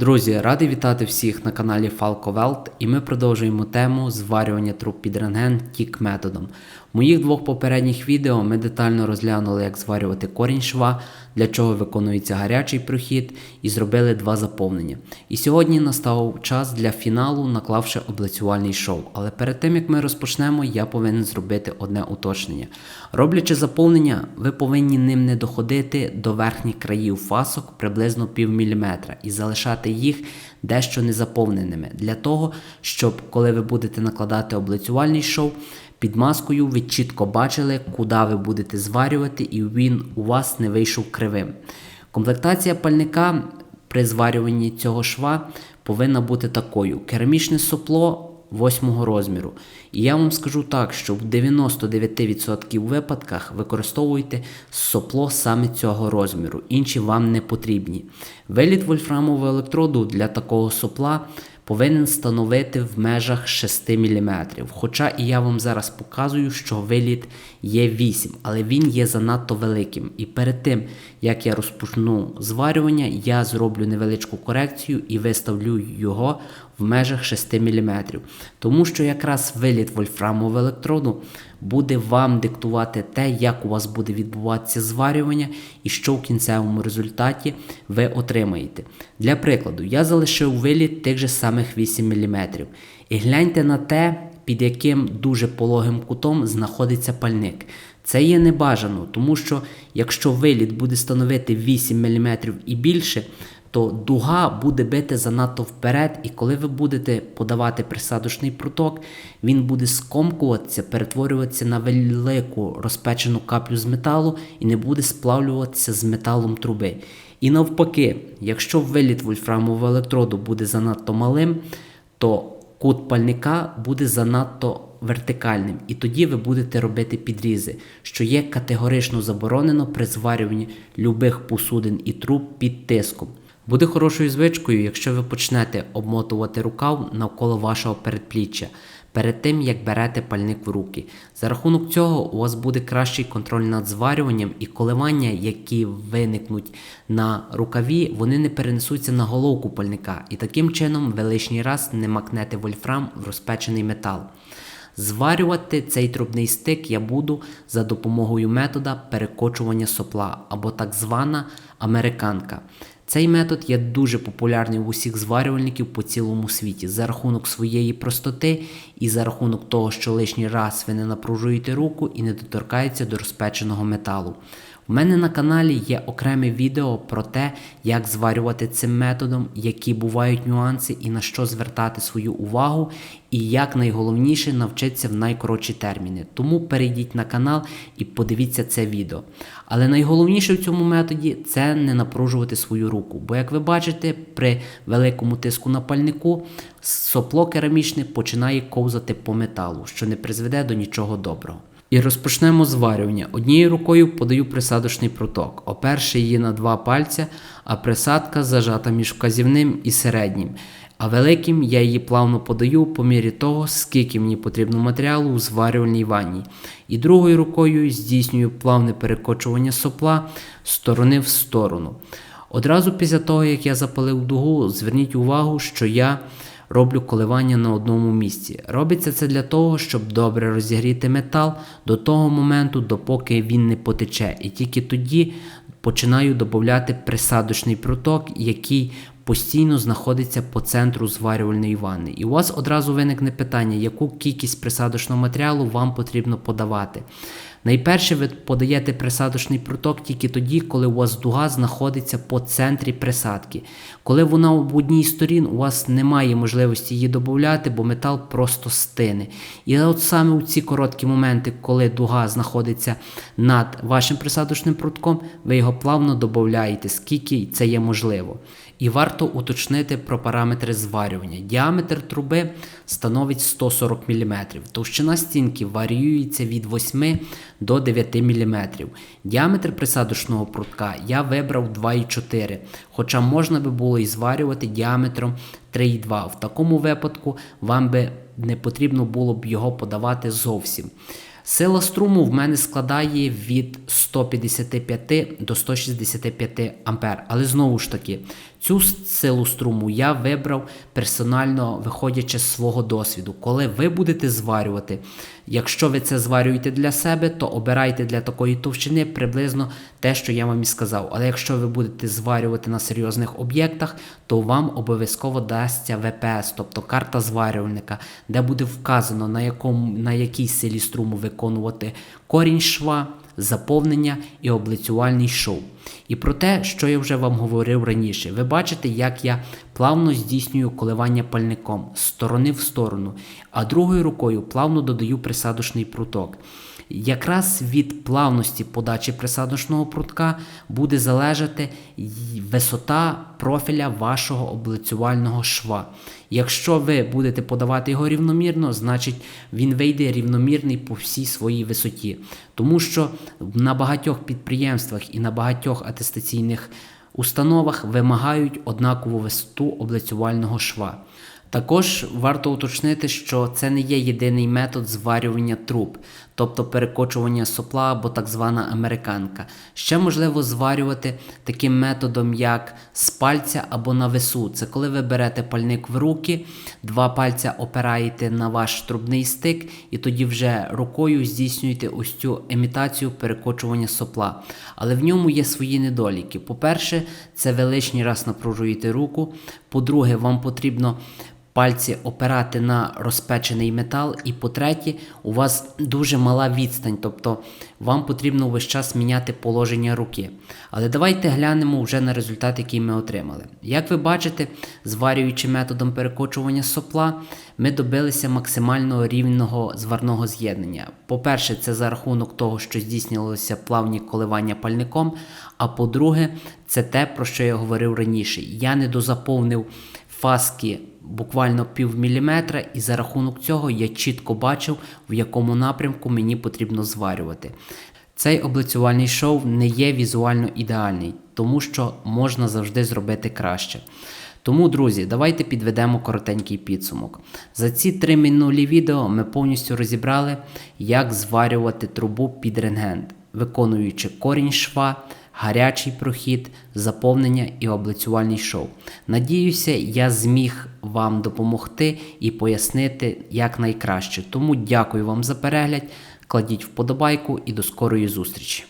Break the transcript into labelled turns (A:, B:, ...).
A: Друзі, радий вітати всіх на каналі Falco Welt і ми продовжуємо тему зварювання труб під рентген тік методом. В моїх двох попередніх відео ми детально розглянули, як зварювати корінь шва, для чого виконується гарячий прохід, і зробили два заповнення. І сьогодні настав час для фіналу, наклавши облицювальний шов. Але перед тим як ми розпочнемо, я повинен зробити одне уточнення. Роблячи заповнення, ви повинні ним не доходити до верхніх країв фасок приблизно пів міліметра і залишати їх дещо незаповненими для того, щоб коли ви будете накладати облицювальний шов. Під маскою ви чітко бачили, куди ви будете зварювати, і він у вас не вийшов кривим. Комплектація пальника при зварюванні цього шва повинна бути такою: керамічне сопло 8 розміру. І я вам скажу так, що в 99% випадках використовуйте сопло саме цього розміру, інші вам не потрібні. Виліт вольфрамового електроду для такого сопла повинен становити в межах 6 мм. Хоча і я вам зараз показую, що виліт є 8, але він є занадто великим. І перед тим, як я розпочну зварювання, я зроблю невеличку корекцію і виставлю його в межах 6 мм. Тому що якраз виліт вольфрамового електроду буде вам диктувати те, як у вас буде відбуватися зварювання і що в кінцевому результаті ви отримаєте. Для прикладу, я залишив виліт тих же самих 8 мм. І гляньте на те, під яким дуже пологим кутом знаходиться пальник. Це є небажано, тому що якщо виліт буде становити 8 мм і більше, то дуга буде бити занадто вперед, і коли ви будете подавати присадочний проток, він буде скомкуватися, перетворюватися на велику розпечену каплю з металу і не буде сплавлюватися з металом труби. І навпаки, якщо виліт вольфрамового електроду буде занадто малим, то кут пальника буде занадто вертикальним, і тоді ви будете робити підрізи, що є категорично заборонено при зварюванні любих посудин і труб під тиском. Буде хорошою звичкою, якщо ви почнете обмотувати рукав навколо вашого передпліччя перед тим, як берете пальник в руки. За рахунок цього у вас буде кращий контроль над зварюванням і коливання, які виникнуть на рукаві, вони не перенесуться на головку пальника, і таким чином ви лишній раз не макнете вольфрам в розпечений метал. Зварювати цей трубний стик я буду за допомогою метода перекочування сопла або так звана американка. Цей метод є дуже популярний у усіх зварювальників по цілому світі за рахунок своєї простоти і за рахунок того, що лишній раз ви не напружуєте руку і не доторкаєтеся до розпеченого металу. У мене на каналі є окреме відео про те, як зварювати цим методом, які бувають нюанси і на що звертати свою увагу, і як найголовніше навчитися в найкоротші терміни. Тому перейдіть на канал і подивіться це відео. Але найголовніше в цьому методі це не напружувати свою руку. Бо, як ви бачите, при великому тиску на пальнику сопло керамічне починає ковзати по металу, що не призведе до нічого доброго. І розпочнемо зварювання. Однією рукою подаю присадочний проток, оперши її на два пальця, а присадка зажата між вказівним і середнім. А великим я її плавно подаю по мірі того, скільки мені потрібно матеріалу у зварювальній ванні. І другою рукою здійснюю плавне перекочування сопла сторони в сторону. Одразу після того, як я запалив дугу, зверніть увагу, що я роблю коливання на одному місці. Робиться це для того, щоб добре розігріти метал до того моменту, допоки він не потече. І тільки тоді починаю додати присадочний проток, який постійно знаходиться по центру зварювальної ванни. І у вас одразу виникне питання, яку кількість присадочного матеріалу вам потрібно подавати. Найперше ви подаєте присадочний проток тільки тоді, коли у вас дуга знаходиться по центрі присадки. Коли вона в одній сторін, у вас немає можливості її додати, бо метал просто стине. І от саме у ці короткі моменти, коли дуга знаходиться над вашим присадочним протком, ви його плавно додаєте, скільки це є можливо. І варто уточнити про параметри зварювання. Діаметр труби становить 140 мм. Товщина стінки варіюється від 8 до 9 мм. Діаметр присадочного прутка я вибрав 2,4, хоча можна би було і зварювати діаметром 3,2. В такому випадку вам би не потрібно було б його подавати зовсім. Сила струму в мене складає від 155 до 165 ампер. Але знову ж таки, Цю силу струму я вибрав персонально виходячи з свого досвіду. Коли ви будете зварювати, якщо ви це зварюєте для себе, то обирайте для такої товщини приблизно те, що я вам і сказав. Але якщо ви будете зварювати на серйозних об'єктах, то вам обов'язково дасться ВПС, тобто карта зварювальника, де буде вказано на якому на якій силі струму виконувати корінь шва, заповнення і облицювальний шов. І про те, що я вже вам говорив раніше, ви бачите, як я плавно здійснюю коливання пальником з сторони в сторону, а другою рукою плавно додаю присадочний пруток. Якраз від плавності подачі присадочного прутка буде залежати висота профіля вашого облицювального шва. Якщо ви будете подавати його рівномірно, значить він вийде рівномірний по всій своїй висоті. Тому що на багатьох підприємствах і на багатьох атестаційних установах вимагають однакову висоту облицювального шва. Також варто уточнити, що це не є єдиний метод зварювання труб, тобто перекочування сопла або так звана американка. Ще можливо зварювати таким методом, як з пальця або на весу. Це коли ви берете пальник в руки, два пальця опираєте на ваш трубний стик, і тоді вже рукою здійснюєте ось цю імітацію перекочування сопла. Але в ньому є свої недоліки. По-перше, це ви лишній раз напружуєте руку. По-друге, вам потрібно пальці опирати на розпечений метал. І по-третє, у вас дуже мала відстань, тобто вам потрібно весь час міняти положення руки. Але давайте глянемо вже на результат, який ми отримали. Як ви бачите, зварюючи методом перекочування сопла, ми добилися максимально рівного зварного з'єднання. По-перше, це за рахунок того, що здійснювалося плавні коливання пальником. А по-друге, це те, про що я говорив раніше. Я не дозаповнив фаски буквально пів міліметра, і за рахунок цього я чітко бачив, в якому напрямку мені потрібно зварювати. Цей облицювальний шов не є візуально ідеальний, тому що можна завжди зробити краще. Тому, друзі, давайте підведемо коротенький підсумок. За ці три минулі відео ми повністю розібрали, як зварювати трубу під рентген, виконуючи корінь шва, гарячий прохід, заповнення і облицювальний шоу. Надіюся, я зміг вам допомогти і пояснити як найкраще. Тому дякую вам за перегляд, кладіть вподобайку і до скорої зустрічі.